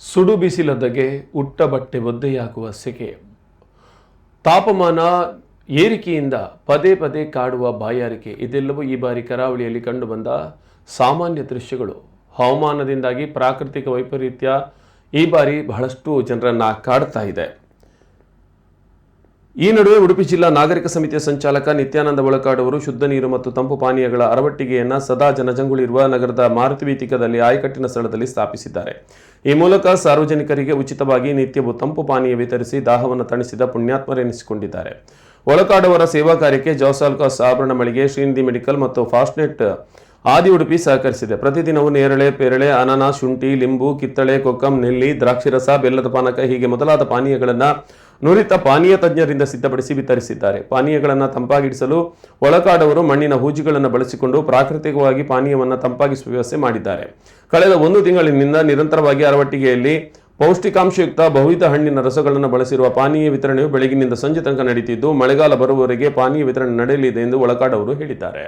ಸುಡು ಬಿಸಿಲದಗೆ ಉಟ್ಟ ಬಟ್ಟೆ ಒದ್ದೆಯಾಗುವ ಸೆಕೆ. ತಾಪಮಾನ ಏರಿಕೆಯಿಂದ ಪದೇ ಪದೇ ಕಾಡುವ ಬಾಯಾರಿಕೆ. ಇದೆಲ್ಲವೂ ಈ ಬಾರಿ ಕರಾವಳಿಯಲ್ಲಿ ಕಂಡುಬಂದ ಸಾಮಾನ್ಯ ದೃಶ್ಯಗಳು. ಹವಾಮಾನದಿಂದಾಗಿ ಪ್ರಾಕೃತಿಕ ವೈಪರೀತ್ಯ ಈ ಬಾರಿ ಬಹಳಷ್ಟು ಜನರನ್ನು ಕಾಡ್ತಾ ಇದೆ. ಈ ನಡುವೆ ಉಡುಪಿ ಜಿಲ್ಲಾ ನಾಗರಿಕ ಸಮಿತಿಯ ಸಂಚಾಲಕ ನಿತ್ಯಾನಂದ ಒಳಕಾಡ್ ಅವರು ಶುದ್ಧ ನೀರು ಮತ್ತು ತಂಪು ಪಾನೀಯಗಳ ಅರವಟ್ಟಿಗೆಯನ್ನು ಸದಾ ಜನಜಂಗುಳಿರುವ ನಗರದ ಮಾರುತಿ ವೀತಿಕದಲ್ಲಿ ಆಯಕಟ್ಟಿನ ಸ್ಥಳದಲ್ಲಿ ಸ್ಥಾಪಿಸಿದ್ದಾರೆ. ಈ ಮೂಲಕ ಸಾರ್ವಜನಿಕರಿಗೆ ಉಚಿತವಾಗಿ ನಿತ್ಯವೂ ತಂಪು ಪಾನೀಯ ವಿತರಿಸಿ ದಾಹವನ್ನು ತಣಿಸಿದ ಪುಣ್ಯಾತ್ಮರೆನಿಸಿಕೊಂಡಿದ್ದಾರೆ ಒಳಕಾಡ್ ಅವರ ಸೇವಾ ಕಾರ್ಯಕ್ಕೆ ಜೋಸಾಲ್ಕಾಸ್ ಆಭರಣ ಮಳಿಗೆ, ಶ್ರೀನಿಧಿ ಮೆಡಿಕಲ್ ಮತ್ತು ಫಾಸ್ಟ್ನೆಟ್ ಆದಿ ಉಡುಪಿ ಸಹಕರಿಸಿದೆ. ಪ್ರತಿದಿನವೂ ನೇರಳೆ, ಪೇರಳೆ, ಅನಾನಸ್, ಶುಂಠಿ, ಲಿಂಬು, ಕಿತ್ತಳೆ, ಕೊಕ್ಕಂ, ನೆಲ್ಲಿ, ದ್ರಾಕ್ಷಿರಸ, ಬೆಲ್ಲದ ಪಾನಕ ಹೀಗೆ ಮೊದಲಾದ ಪಾನೀಯಗಳನ್ನು ನುರಿತ ಪಾನೀಯ ತಜ್ಞರಿಂದ ಸಿದ್ಧಪಡಿಸಿ ವಿತರಿಸಿದ್ದಾರೆ. ಪಾನೀಯಗಳನ್ನು ತಂಪಾಗಿಡಿಸಲು ಒಳಕಾಡವರು ಮಣ್ಣಿನ ಹೂಜಿಗಳನ್ನು ಬಳಸಿಕೊಂಡು ಪ್ರಾಕೃತಿಕವಾಗಿ ಪಾನೀಯವನ್ನು ತಂಪಾಗಿಸುವ ವ್ಯವಸ್ಥೆ ಮಾಡಿದ್ದಾರೆ. ಕಳೆದ ಒಂದು ತಿಂಗಳಿನಿಂದ ನಿರಂತರವಾಗಿ ಅರವಟ್ಟಿಗೆಯಲ್ಲಿ ಪೌಷ್ಟಿಕಾಂಶಯುಕ್ತ ಬಹುವಿಧ ಹಣ್ಣಿನ ರಸಗಳನ್ನು ಬಳಸಿರುವ ಪಾನೀಯ ವಿತರಣೆಯು ಬೆಳಗಿನಿಂದ ಸಂಜೆ ತನಕ ನಡೆಯುತ್ತಿದ್ದು ಮಳೆಗಾಲ ಬರುವವರೆಗೆ ಪಾನೀಯ ವಿತರಣೆ ನಡೆಯಲಿದೆ ಎಂದು ಒಳಕಾಡವರು ಹೇಳಿದ್ದಾರೆ.